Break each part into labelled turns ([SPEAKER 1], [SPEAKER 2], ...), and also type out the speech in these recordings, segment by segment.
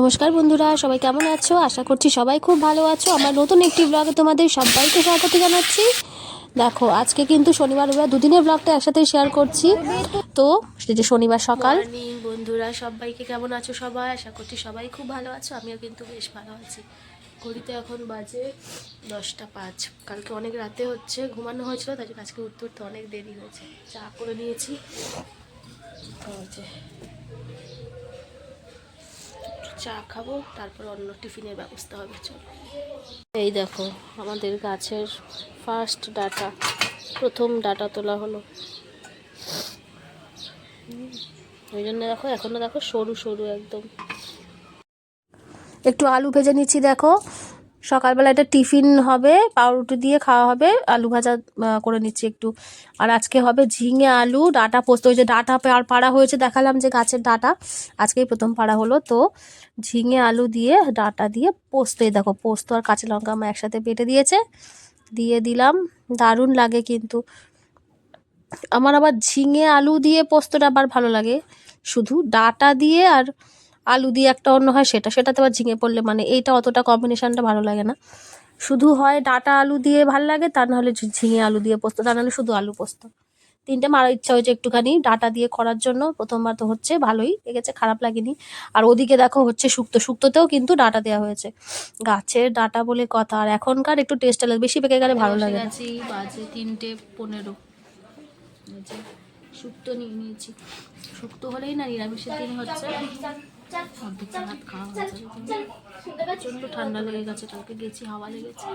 [SPEAKER 1] নমস্কার বন্ধুরা, সবাই কেমন আছো? আশা করছি সবাই খুব ভালো আছো। আমার নতুন একটি ব্লগে তোমাদের সবাইকে স্বাগত জানাচ্ছি। দেখো, আজকে কিন্তু শনিবার রবিবার দুদিনের ব্লগটা একসাথে শেয়ার করছি। তো যে শনিবার সকাল।
[SPEAKER 2] বন্ধুরা, সবাইকে কেমন আছো সবাই? আশা করছি সবাই খুব ভালো আছো, আমিও কিন্তু বেশ ভালো আছি। ঘড়িতে এখন বাজে দশটা পাঁচ। কালকে অনেক রাতে হচ্ছে, ঘুমানো হয়েছিল, তাই আজকে উঠতে উঠতে অনেক দেরি হয়েছে। চা করে নিয়েছি। চা খাব, তারপর অন্য টিফিনের ব্যবস্থা হবে, চলো। এই দেখো, আমাদের গাছের ফার্স্ট ডাটা, প্রথম ডাটা তোলা হলো। ওই জন্য দেখো, এখনও দেখো সরু সরু একদম।
[SPEAKER 1] একটু আলু ভেজে নিচ্ছি, দেখো। সকালবেলা এটা টিফিন হবে, পাউরুটি দিয়ে খাওয়া হবে, আলু ভাজা করে নিচ্ছি একটু। আর আজকে হবে ঝিঙে আলু, ডাটা পোস্ত, ওই যে ডাটা পা- পাড়া হয়েছে, দেখালাম যে গাছের ডাটা। আজকেই প্রথম পাড়া হলো। তো ঝিঙে আলু দিয়ে, ডাটা দিয়ে পোস্ত, এই দেখো পোস্ত আর কাঁচা লঙ্কা আমার একসাথে বেটে দিয়েছে। দিয়ে দিলাম। দারুণ লাগে কিন্তু। আমার আবার ঝিঙে আলু দিয়ে পোস্তটা আবার ভালো লাগে। শুধু ডাটা দিয়ে আর আলু দিয়ে একটা অন্য হয়, সেটা, সেটাতে আবার ঝিঙে পড়লে মানে এইটা অতটা কম্বিনেশানটা ভালো লাগে না। শুধু হয় ডাটা আলু দিয়ে ভালো লাগে, তা নাহলে ঝিঙে আলু দিয়ে পোস্ত, তা নাহলে শুধু আলু পোস্ত। তিনটে মারার ইচ্ছা হয়েছে একটুখানি ডাটা দিয়ে করার জন্য। প্রথমবার তো হচ্ছে, ভালোই লেগেছে, খারাপ লাগেনি। আর ওদিকে দেখো হচ্ছে শুক্তো, শুক্তোতেও কিন্তু ডাটা দেওয়া হয়েছে। গাছের ডাটা বলে কথা, আর এখনকার একটু টেস্ট লাগে বেশি পেকে গেলে ভালো লাগে
[SPEAKER 2] বাজে তিনটে পনেরো। শুক্তো নিয়ে নিয়েছি। শুক্তো হলেই না নিরামিষের দিন হচ্ছে। অর্ধেকটা ভাত খাওয়া হয়ে প্রচণ্ড ঠান্ডা লেগে গেছে কালকে গেছি হাওয়া লেগেছে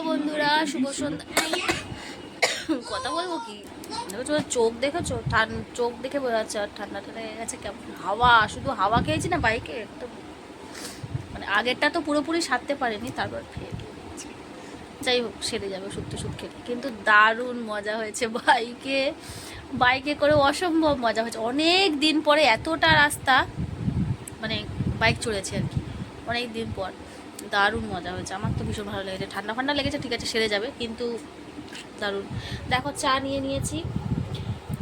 [SPEAKER 2] বন্ধুরা শুভ সন্ধ্যা কথা বলব কি চোখ দেখেছ চোখ দেখে বোঝা যাচ্ছে আর ঠান্ডা ঠান্ডা লেগে গেছে কেমন হাওয়া শুধু হাওয়া খেয়েছি না বাইকে একদম মানে আগেরটা তো পুরোপুরি সারতে পারেনি তারপর ফের যাই হোক সেরে যাবে শুক্তো শুট খেলে কিন্তু দারুণ মজা হয়েছে বাইকে বাইকে করে অসম্ভব মজা হয়েছে। অনেক দিন পরে এতটা রাস্তা মানে বাইক চড়েছি আর কি। অনেক দিন পর। দারুণ মজা হয়েছে। আমার তো ভীষণ ভালো লেগেছে। ঠান্ডা ফান্ডা লেগেছে, ঠিক আছে, সেরে যাবে, কিন্তু দারুণ। দেখো, চা নিয়ে নিয়েছি।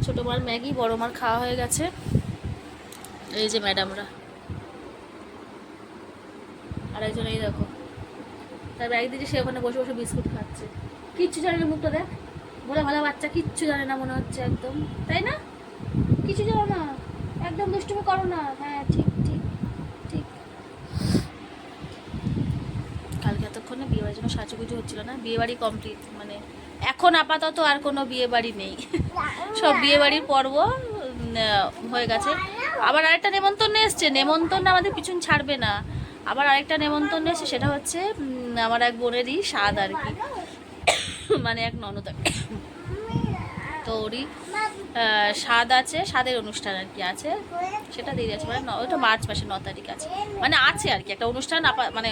[SPEAKER 2] ছোটো মার ম্যাগি, বড় মার খাওয়া হয়ে গেছে। এই যে ম্যাডামরা। আর একজন এই দেখো। তার ব্যাগ দিয়েছে সে ওখানে বসে বসে বিস্কুট খাচ্ছে। কিচ্ছু জানে মুখটা দেখ। বলে ভালো বাচ্চা কিচ্ছু জানে না মনে হচ্ছে একদম। তাই না? কিছু জানো না? একদম দুষ্টুমি করো না। হ্যাঁ ঠিক ঠিক ঠিক। কালকে এতক্ষণে বিয়ে বাড়ির জন্য সাজুগুজু হচ্ছিল না? বিয়ে বাড়ি কমপ্লিট মানে এখন আপাতত আর কোনো বিয়ে বাড়ি নেই। সব বিয়ে বাড়ির পর্ব হয়ে গেছে। আবার আরেকটা নেমন্তন্ন এসছে। নেমন্তন্ন আমাদের পিছন ছাড়বে না। আবার আরেকটা নেমন্তন্ন এসছে, সেটা হচ্ছে আমার এক বোনেরই স্বাদ আর কি। মানে এক ননদ। তো ওরই স্বাদ আছে, স্বাদের অনুষ্ঠান আর কি আছে। সেটা দিয়ে আছে মানে ওটা মার্চ মাসে ন তারিখ আছে। মানে আছে আর কি, একটা অনুষ্ঠান মানে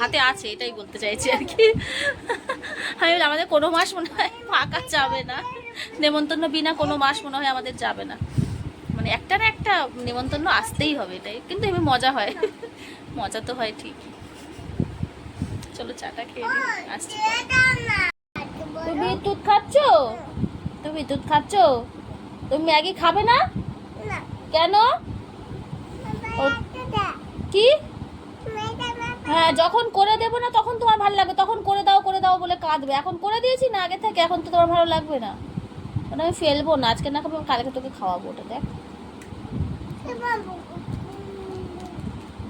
[SPEAKER 2] হাতে আছে, এটাই বলতে চাইছি আর কি। আমি আমাদের কোনো মাস মনে হয় ফাঁকা যাবে না। নেমন্তন্ন বিনা কোনো মাস মনে হয় আমাদের যাবে না। মানে একটা না একটা নেমন্তন্ন আসতেই হবে এটাই, কিন্তু এমনি মজা হয়। মজা তো হয় ঠিক চলো চাটা খেয়ে আসছি। তুমি দুধ খাচ্ছ? তুমি দুধ খাচ্ছ? তুমি ম্যাগি খাবে না? কেন? কি? হ্যাঁ যখন করে দেবো না তখন তোমার ভালো লাগবে। তখন করে দাও করে দাও বলে কাঁদবে। এখন করে দিয়েছি না আগে থেকে। এখন তো তোমার ভালো লাগবে না। ওটা আমি ফেলব না। আজকে না খাব কালকে তোকে খাওয়াবো ওটা দেখ।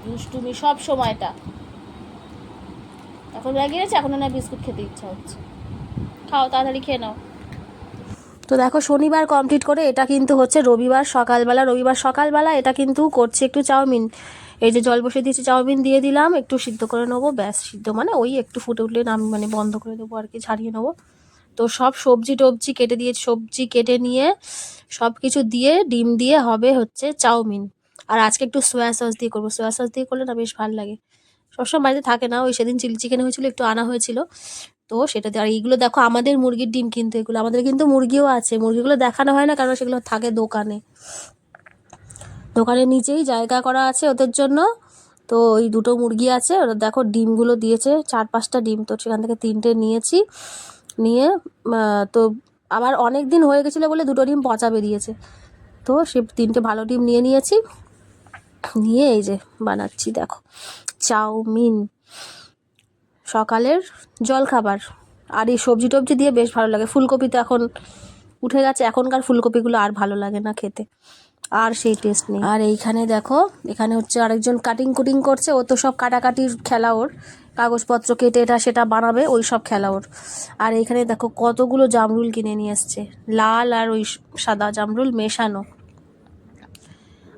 [SPEAKER 2] দুষ্টুমি সব সময়টা। এখন ম্যাগি আছে এখন না বিস্কুট খেতে ইচ্ছা হচ্ছে। খাও, তাড়াতাড়ি খেয়ে নাও।
[SPEAKER 1] তো দেখো, শনিবার কমপ্লিট করে এটা কিন্তু হচ্ছে রবিবার সকালবেলা রবিবার সকালবেলা এটা কিন্তু করছে একটু চাউমিন। এই যে জল বসে দিয়েছি, চাউমিন দিয়ে দিলাম, একটু সিদ্ধ করে নেব, ব্যাস সিদ্ধ। মানে ওই একটু ফুটে উঠলে নাম মানে বন্ধ করে দেবো আর কি ছাড়িয়ে নেব। তো সব সবজি টবজি কেটে দিয়ে, সবজি কেটে নিয়ে সব কিছু দিয়ে, ডিম দিয়ে হবে হচ্ছে চাউমিন। আর আজকে একটু সোয়া সস দিয়ে করব। সোয়া সস দিয়ে করলে না বেশ ভালো লাগে। সবসময় বাড়িতে থাকে না, ওই সেদিন চিলি চিকেন হয়েছিল, একটু আনা হয়েছিল। তো সেটাতে আর এইগুলো দেখো আমাদের মুরগির ডিম কিন্তু এগুলো, আমাদের কিন্তু মুরগিও আছে, মুরগিগুলো দেখানো হয় না কারণ সেগুলো থাকে দোকানে। দোকানের নিচেই জায়গা করা আছে ওদের জন্য, তো ওই দুটো মুরগি আছে, ওরা দেখো ডিমগুলো দিয়েছে, চার পাঁচটা ডিম, তো সেখান থেকে তিনটে নিয়েছি, নিয়ে তো আবার অনেক দিন হয়ে গেছিল বলে দুটো ডিম পচা বেরিয়েছে, তো সে তিনটে ভালো ডিম নিয়ে নিয়েছি, নিয়ে এই যে বানাচ্ছি দেখো, চাউমিন। সকালের জলখাবার আর এই সবজি টবজি দিয়ে বেশ ভালো লাগে। ফুলকপি তো এখন উঠে গেছে, এখনকার ফুলকপিগুলো আর ভালো লাগে না খেতে। আর সেই টেস্ট নেই। আর এইখানে দেখো, এখানে হচ্ছে আরেকজন কাটিং কুটিং করছে, ও তো সব কাটাকাটির খেলা ওর। কাগজপত্র কেটে এটা সেটা বানাবে, ওই সব খেলা ওর। আর এইখানে দেখো কতগুলো জামরুল কিনে নিয়ে এসছে। লাল আর ওই সাদা জামরুল মেশানো।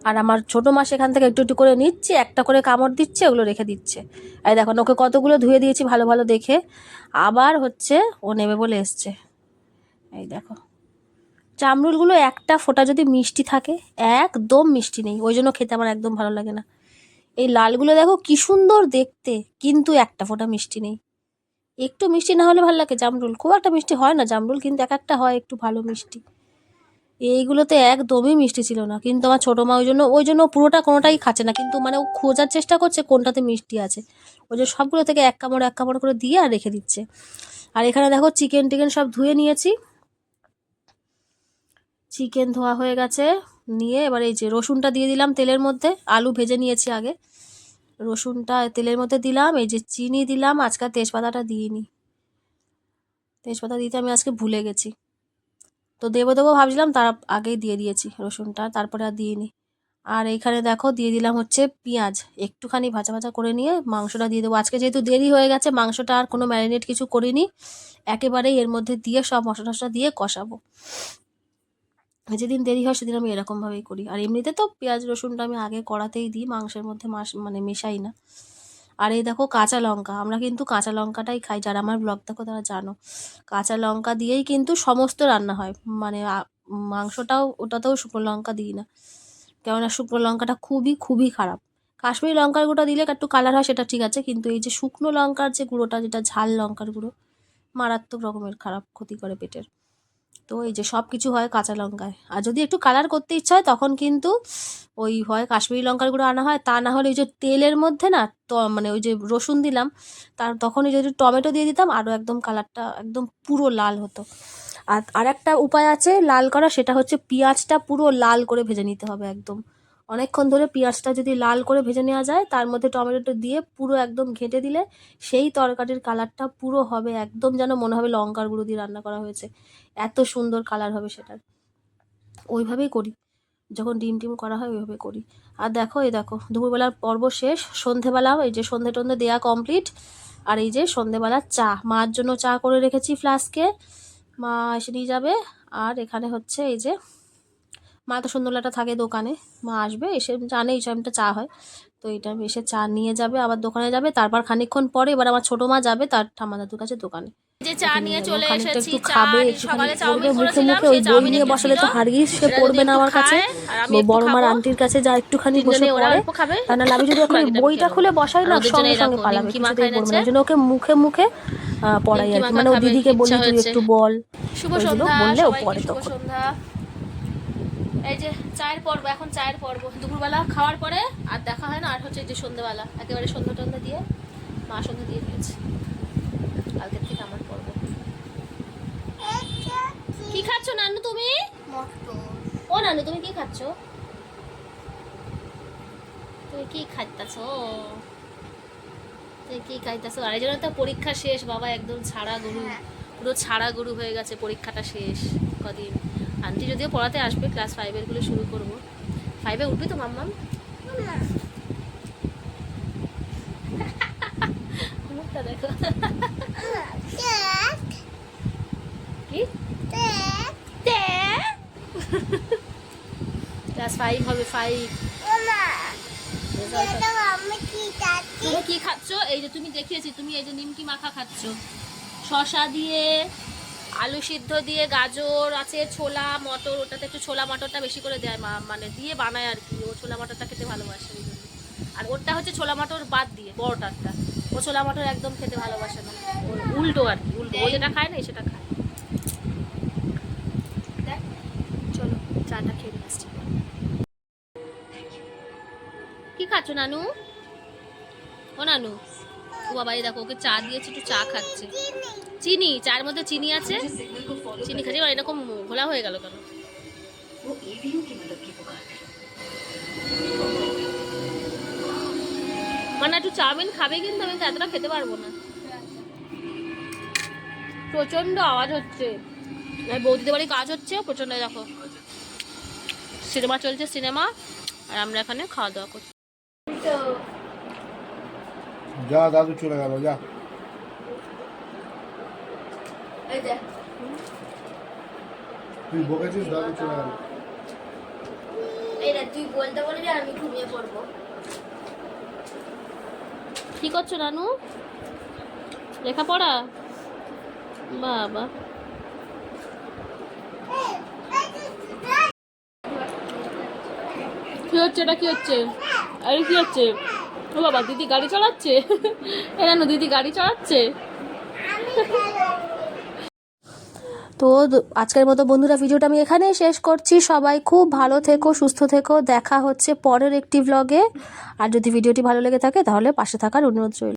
[SPEAKER 1] আর আমার ছোটো মাস এখান থেকে একটু একটু করে নিচ্ছে, একটা করে কামড় দিচ্ছে, ওগুলো রেখে দিচ্ছে। এই দেখো, ওকে কতগুলো ধুয়ে দিয়েছি ভালো ভালো দেখে। আবার হচ্ছে ও নেবে বলে এসছে। এই দেখো। জামরুলগুলো একটা ফোঁটা যদি মিষ্টি থাকে, একদম মিষ্টি নেই। ওই জন্য খেতে আমার একদম ভালো লাগে না। এই লালগুলো দেখো কি সুন্দর দেখতে, কিন্তু একটা ফোঁটা মিষ্টি নেই। একটু মিষ্টি না হলে ভালো লাগে। জামরুল খুব একটা মিষ্টি হয় না। জামরুল কিন্তু এক একটা হয় একটু ভালো মিষ্টি। এইগুলোতে একদমই মিষ্টি ছিল না। কিন্তু আমার ছোটো মা ওই জন্য ওই জন্য পুরোটা কোনোটাই খাচ্ছে না। কিন্তু মানে ও খোঁজার চেষ্টা করছে কোনটাতে মিষ্টি আছে। ওই জন্য সবগুলো থেকে এক কামড় এক কামড় করে দিয়ে আর রেখে দিচ্ছে। আর এখানে দেখো চিকেন টিকেন সব ধুয়ে নিয়েছি। চিকেন ধোয়া হয়ে গেছে। নিয়ে এবার এই যে রসুনটা দিয়ে দিলাম তেলের মধ্যে। আলু ভেজে নিয়েছি আগে। রসুনটা তেলের মধ্যে দিলাম, এই যে চিনি দিলাম, আজকে আর তেজপাতাটা দিইনি। তেজপাতা দিতে আমি আজকে ভুলে গেছি। তো দেবো দেবো ভাবছিলাম, তার আগেই দিয়ে দিয়েছি রসুনটা, তারপরে আর দিইনি। আর এইখানে দেখো, দিয়ে দিলাম হচ্ছে পেঁয়াজ। একটুখানি ভাজা ভাজা করে নিয়ে মাংসটা দিয়ে দেবো। আজকে যেহেতু দেরি হয়ে গেছে, মাংসটা আর কোনো ম্যারিনেট কিছু করিনি। একেবারেই এর মধ্যে দিয়ে সব মশলা টশলা দিয়ে কষাবো। যেদিন দেরি হয়, সেদিন আমি এরকমভাবেই করি। আর এমনিতে তো পেঁয়াজ, রসুনটা আমি আগে কড়াতেই দিই, মাংসের মধ্যে মাস মানে মেশাই না। আর এই দেখো কাঁচা লঙ্কা, আমরা কিন্তু কাঁচা লঙ্কাটাই খাই, যারা আমার ব্লগ দেখো তারা জানো। কাঁচা লঙ্কা দিয়েই কিন্তু সমস্ত রান্না হয় মানে মাংসটাও, ওটাতেও শুকনো লঙ্কা দিই না। কেননা শুকনো লঙ্কাটা খুবই খুবই খারাপ। কাশ্মীরি লঙ্কার গুঁড়োটা দিলে একটু কালার হয়, সেটা ঠিক আছে, কিন্তু এই যে শুকনো লঙ্কার যে গুঁড়োটা, যেটা ঝাল লঙ্কার গুঁড়ো, মারাত্মক রকমের খারাপ ক্ষতি করে পেটের। তো এই যে সব কিছু হয় কাঁচা লঙ্কায়। আর যদি একটু কালার করতে ইচ্ছা হয়, তখন কিন্তু ওই হয় কাশ্মীরি লঙ্কার গুঁড়ো আনা হয়। তা না হলে ওই যে তেলের মধ্যে না মানে ওই যে রসুন দিলাম, তার তখন যদি টমেটো দিয়ে দিতাম আরও একদম কালারটা একদম পুরো লাল হতো। আর আর একটা উপায় আছে লাল করা, সেটা হচ্ছে পেঁয়াজটা পুরো লাল করে ভেজে নিতে হবে একদম। অনেকক্ষণ ধরে পেঁয়াজটা যদি লাল করে ভেজে নেওয়া যায়, তার মধ্যে টমেটোটা দিয়ে পুরো একদম ঘেঁটে দিলে সেই তরকারির কালারটা পুরো হবে, একদম যেন মনে হবে লঙ্কার গুঁড়ো দিয়ে রান্না করা হয়েছে। এত সুন্দর কালার হবে সেটার ওইভাবেই করি। যখন ডিম টিম করা হয়, ওইভাবে করি। আর দেখো, এই দেখো, দুপুরবেলার পর্ব শেষ। সন্ধেবেলা এই যে সন্ধে টন্ধে দেওয়া কমপ্লিট আর এই যে সন্ধেবেলার চা। মার জন্য চা করে রেখেছি ফ্লাস্কে মা এসে নিয়ে যাবে। আর এখানে হচ্ছে এই যে মা তো সন্ধ্যাবেলাটা থাকে দোকানে। মা আসবে এসে জানে এই টাইমটা চা হয়। তো এই টাইম এসে চা নিয়ে যাবে আবার দোকানে যাবে তারপর খানিকক্ষণ পরে এবার আমার ছোটো মা যাবে তার ঠাম্মা দাদুর কাছে দোকানে।
[SPEAKER 2] যে চা নিয়ে চলে
[SPEAKER 1] খানিকটা
[SPEAKER 2] এসেছি
[SPEAKER 1] একটু খাবে একটুখানি পড়বে মুখে মুখে ওই বই নিয়ে বসালে তো হারগিস সে পড়বে না আমার কাছে। বড়মার আন্টির কাছে যা একটুখানি বসে
[SPEAKER 2] তিনজনে
[SPEAKER 1] পড়ে তা না আমি যদি বইটা খুলে বসাই না সঙ্গে
[SPEAKER 2] জন্য
[SPEAKER 1] সঙ্গে পালাবে কিছুতেই পড়বে না। জন্য ওকে মুখে মুখে পড়াই আর মানে ও দিদিকে বলি তুই একটু বল।
[SPEAKER 2] শুভ সন্ধ্যা
[SPEAKER 1] বললে ও পড়ে তখন।
[SPEAKER 2] এই যে চায়ের পর্ব, এখন চায়ের পর্ব। দুপুরবেলা খাওয়ার পরে আর দেখা হয় না, আর হচ্ছে যে সন্ধ্যেবেলা। একেবারে সন্ধ্যা টন্ধে দিয়ে মা সন্ধ্যা দিয়ে দিয়েছে। কালকের থেকে আমার পর্ব। কি খাচ্ছ নানু তুমি? ও নানু, তুমি কি খাচ্ছ? তুমি কি খাইতাছ? তুমি কি খাইতাছ? আর জন্য তো পরীক্ষা শেষ, বাবা একদম ছাড়া গরু। পুরো ছাড়া গরু হয়ে গেছে, পরীক্ষাটা শেষ কদিন। আন্টি যদিও পড়াতে আসবে ক্লাস ফাইভেরগুলো শুরু করব। ফাইভে উঠবি তো মাম্মাম? মুখটা দেখো। কি? ক্লাস ফাইভ হবে ফাইভ তুমি কি খাচ্ছ? এই যে তুমি দেখিয়েছি তুমি এই যে নিমকি মাখা খাচ্ছ। শশা দিয়ে আলু সিদ্ধ দিয়ে গাজর আছে, ছোলা, মটর, ওটাতে একটু ছোলা মটরটা বেশি করে দেয় মা মানে দিয়ে বানায় আর কি। ও ছোলা মটরটা খেতে ভালোবাসে ওই জন্য। আর ওরটা হচ্ছে ছোলা মটর বাদ দিয়ে বড়টারটা ও ছোলা মটর একদম খেতে ভালোবাসে না। উল্টো আর কি, উল্টো। ও যেটা খায় না সেটা খায়। চলো, চাটা কি খাচ্ছ নানু? ও নানু? ও বাবা, এই দেখো, ওকে চা দিয়েছি, একটু চা খাচ্ছে। চিনি চার মধ্যে চিনি আছে। চিনি খাচ্ছি আর এরকম ঘোলা হয়ে গেল কেন? মানে একটু চাউমিন খাবে কিন্তু, আমি এতটা খেতে পারব না। প্রচণ্ড আওয়াজ হচ্ছে। বৌদিদের বাড়ি কাজ হচ্ছে প্রচণ্ড দেখো। সিনেমা চলছে, সিনেমা। আর আমরা এখানে খাওয়া দাওয়া করছি।
[SPEAKER 3] যা দাদু চলে গেল, যা। তুই বকেছিস দাদু চলে গেল।
[SPEAKER 1] তুই বলতে বলবি আমি ঘুমিয়ে পড়ব।
[SPEAKER 2] কি করছ নানু? লেখাপড়া? বাবা। কি হচ্ছে এটা কি হচ্ছে? আরে কি হচ্ছে? ও বাবা দিদি গাড়ি চালাচ্ছে? এ নানু দিদি গাড়ি চালাচ্ছে?
[SPEAKER 1] তো আজকের মতো বন্ধুরা, ভিডিওটা আমি এখানেই শেষ করছি। সবাই খুব ভালো থেকো, সুস্থ থেকো। দেখা হচ্ছে পরের একটি ভ্লগে আর যদি ভিডিওটি ভালো লেগে থাকে, তাহলে পাশে থাকার অনুরোধ রইল।